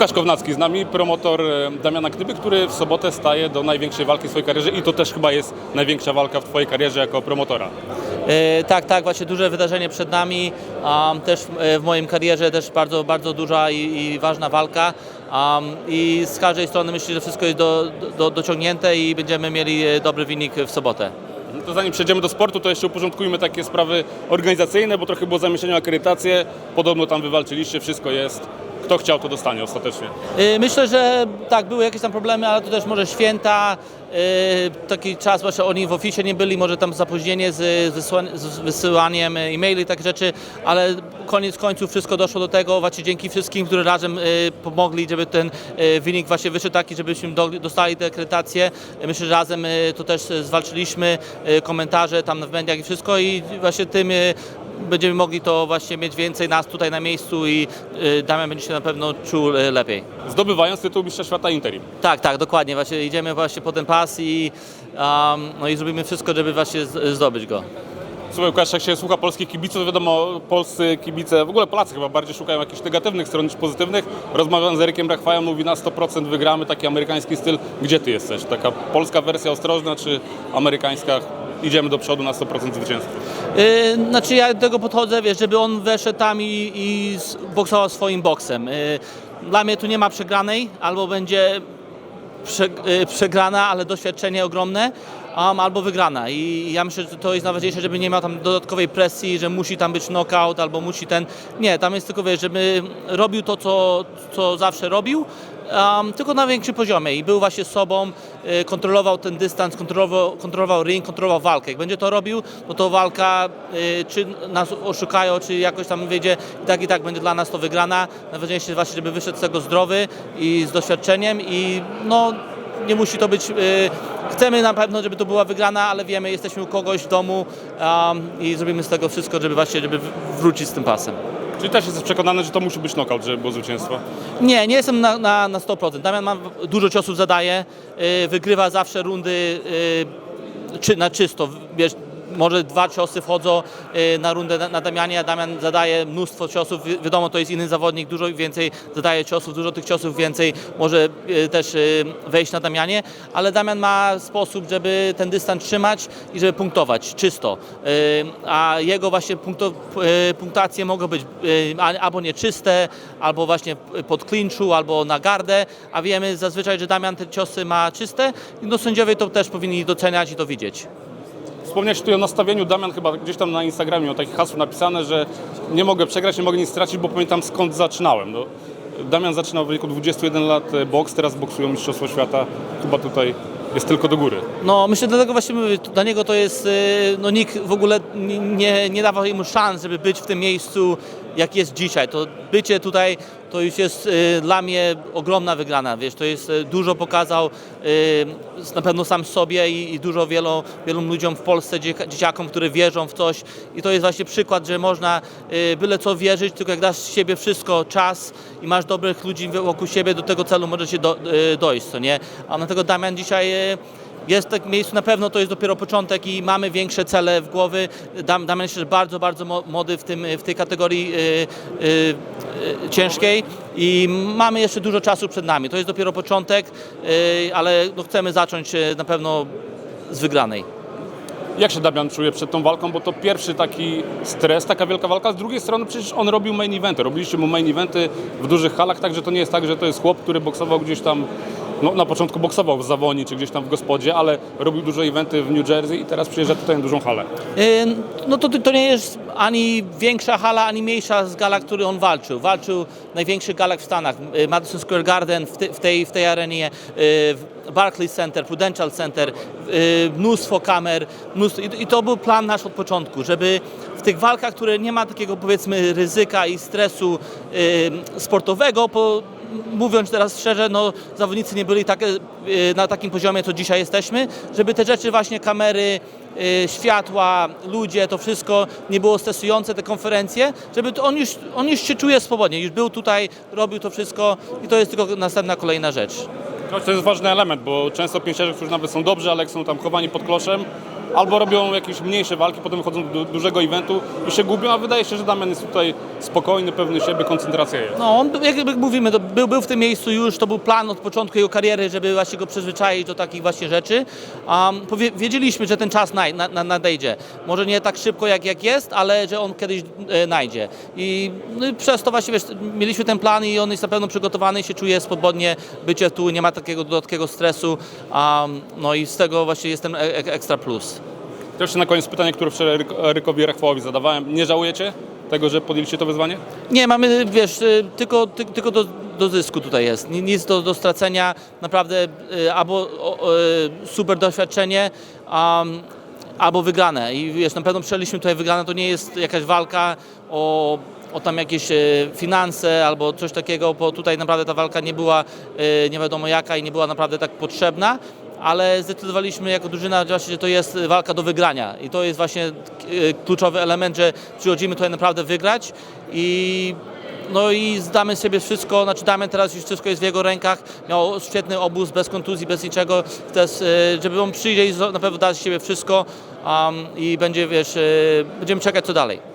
Łukasz Kownacki z nami, promotor e, Damiana Knyby, który w sobotę staje do największej walki w swojej karierze i to też chyba jest największa walka w Twojej karierze jako promotora. E, Tak, tak, właśnie duże wydarzenie przed nami. Um, też e, w moim karierze też bardzo, bardzo duża i, i ważna walka. Um, I z każdej strony myślę, że wszystko jest do, do, dociągnięte i będziemy mieli dobry wynik w sobotę. To zanim przejdziemy do sportu, to jeszcze uporządkujmy takie sprawy organizacyjne, bo trochę było zamieszania o akredytację. Podobno tam wywalczyliście, wszystko jest. Kto chciał, to dostanie ostatecznie. E, Myślę, że tak, były jakieś tam problemy, ale to też może święta, e, taki czas, właśnie oni w oficie nie byli, może tam zapóźnienie z, z wysyłaniem e-maili, takie rzeczy, ale koniec końców wszystko doszło do tego, właśnie dzięki wszystkim, którzy razem e, pomogli, żeby ten wynik właśnie wyszedł taki, żebyśmy do, dostali tę Myślę, że razem to też zwalczyliśmy, komentarze tam w mediach i wszystko i właśnie tym będziemy mogli to właśnie mieć więcej nas tutaj na miejscu i e, Damian będzie się na pewno czuł e, lepiej. Zdobywając tytuł Mistrza Świata Interim. Tak, tak, dokładnie. Właśnie idziemy właśnie po ten pas i, um, no i zrobimy wszystko, żeby właśnie zdobyć go. Słuchaj Łukasz, jak się słucha polskich kibiców, to wiadomo, polscy kibice, w ogóle Polacy chyba bardziej szukają jakichś negatywnych stron niż pozytywnych. Rozmawiam z Erykiem Rachwajem, mówi na 100% wygramy, taki amerykański styl. Gdzie ty jesteś? Taka polska wersja ostrożna, czy amerykańska idziemy do przodu na 100% zwycięstwa? Yy, znaczy ja do tego podchodzę, wiesz, żeby on weszedł tam i, i boksował swoim boksem. Yy, dla mnie tu nie ma przegranej, albo będzie prze, yy, przegrana, ale doświadczenie ogromne, um, albo wygrana. I ja myślę, że to jest najważniejsze, żeby nie miał tam dodatkowej presji, że musi tam być knockout, albo musi ten... Nie, tam jest tylko, wiesz, żeby robił to, co, co zawsze robił, um, tylko na większym poziomie i był właśnie sobą, y, kontrolował ten dystans, kontrolował, kontrolował ring, kontrolował walkę. Jak będzie to robił, no to walka, y, czy nas oszukają, czy jakoś tam wyjdzie, i tak i tak będzie dla nas to wygrana. Najważniejsze właśnie, żeby wyszedł z tego zdrowy i z doświadczeniem i no nie musi to być, y, chcemy na pewno, żeby to była wygrana, ale wiemy, jesteśmy u kogoś w domu um, i zrobimy z tego wszystko, żeby właśnie, żeby wrócić z tym pasem. Czyli też jesteś przekonany, że to musi być knockout, żeby było zwycięstwo? Nie, nie jestem na, na, na 100%. Damian ma dużo ciosów zadaje, y, wygrywa zawsze rundy y, czy, na czysto. Wiesz, może dwa ciosy wchodzą y, na rundę na, Damianie, a Damian zadaje mnóstwo ciosów. Wi- Wiadomo, to jest inny zawodnik, dużo więcej zadaje ciosów, dużo tych ciosów więcej może y, też y, wejść na Damianie, ale Damian ma sposób, żeby ten dystans trzymać i żeby punktować czysto. A jego właśnie punktacje mogą być albo nieczyste, albo właśnie pod klinczu, albo na gardę, a wiemy zazwyczaj, że Damian te ciosy ma czyste no sędziowie to też powinni doceniać i to widzieć. Wspomniałeś tutaj o nastawieniu, Damian chyba gdzieś tam na Instagramie miał takie hasło napisane, że nie mogę przegrać, nie mogę nic stracić, bo pamiętam skąd zaczynałem. No, Damian zaczynał w wieku 21 lat boks, teraz boksują Mistrzostwo Świata. Chyba tutaj jest tylko do góry. No myślę, dlatego właśnie mówię, dla niego to jest, y, no nikt w ogóle nie, nie dawał mu szans, żeby być w tym miejscu, jak jest dzisiaj. To bycie tutaj to już jest y, dla mnie ogromna wygrana, wiesz, to jest, y, dużo pokazał y, na pewno sam sobie i, i dużo wielu, wielu ludziom w Polsce, dzieka- dzieciakom, które wierzą w coś i to jest właśnie przykład, że można y, byle co wierzyć, tylko jak dasz z siebie wszystko, czas i masz dobrych ludzi wokół siebie, do tego celu możecie do, y, dojść, co nie? A dlatego Damian dzisiaj y, jest w takim miejscu, na pewno to jest dopiero początek i mamy większe cele w głowy. Dam, Damian jest bardzo, bardzo młody w, tym, w tej kategorii y, y, y, ciężkiej i mamy jeszcze dużo czasu przed nami. To jest dopiero początek, ale no, chcemy zacząć na pewno z wygranej. Jak się Damian czuje przed tą walką, bo to pierwszy taki stres, taka wielka walka. Z drugiej strony przecież on robił main eventy. Robiliście mu main eventy w dużych halach, także to nie jest tak, że to jest chłop, który boksował gdzieś tam, no na początku boksował w Zawoni czy gdzieś tam w gospodzie, ale robił dużo eventy w New Jersey i teraz przyjeżdża tutaj na dużą halę. Y, No to, to nie jest ani większa hala, ani mniejsza z gala, który on walczył. Walczył w największych galach w Stanach. y, Madison Square Garden w, te, w, tej, w tej arenie, w Barclays Center, Prudential Center, mnóstwo kamer. Mnóstwo, i, to był plan nasz od początku, żeby w tych walkach, które nie ma takiego powiedzmy ryzyka i stresu sportowego, po, mówiąc teraz szczerze, no, zawodnicy nie byli takie, y, na takim poziomie, co dzisiaj jesteśmy, żeby te rzeczy właśnie kamery, y, światła, ludzie, to wszystko nie było stresujące, te konferencje, żeby to on już, on już się czuje swobodnie, już był tutaj, robił to wszystko i to jest tylko następna kolejna rzecz. To jest ważny element, bo często pięściarze, którzy nawet są dobrzy, ale jak są tam chowani pod kloszem, albo robią jakieś mniejsze walki, potem wychodzą do du- dużego eventu i się gubią, a wydaje się, że Damian jest tutaj spokojny, pewny siebie, koncentracja jest. No, on, jak mówimy, był, był w tym miejscu już, to był plan od początku jego kariery, żeby właśnie go przyzwyczaić do takich właśnie rzeczy. Um, wiedzieliśmy, że ten czas naj, na, na, nadejdzie. Może nie tak szybko jak, jak jest, ale że on kiedyś e, najdzie. I, no przez to właśnie, wiesz, mieliśmy ten plan i on jest na pewno przygotowany i się czuje swobodnie bycie tu, nie ma takiego dodatkowego stresu. Um, no i z tego właśnie jest ten e, e, ekstra plus. To jeszcze na koniec pytanie, które wczoraj Erykowi Rachwałowi zadawałem. Nie żałujecie tego, że podjęliście to wyzwanie? Nie, mamy, wiesz, y, tylko, ty, tylko do, do zysku tutaj jest. Ni- Nic do, do stracenia. Naprawdę y, albo o, y, super doświadczenie, um, albo wygrane. I wiesz, na pewno przejęliśmy tutaj wygrane. To nie jest jakaś walka o, o tam jakieś finanse albo coś takiego, bo tutaj naprawdę ta walka nie była nie wiadomo jaka i nie była naprawdę tak potrzebna. Ale zdecydowaliśmy jako drużyna, że to jest walka do wygrania. I to jest właśnie y, kluczowy element, że przychodzimy tutaj naprawdę wygrać. I no i zdamy sobie wszystko, znaczy damy teraz już wszystko jest w jego rękach, miał świetny obóz, bez kontuzji, bez niczego, też, y, żeby on przyjdzie i na pewno da z siebie wszystko um, i będzie, wiesz, y, będziemy czekać co dalej.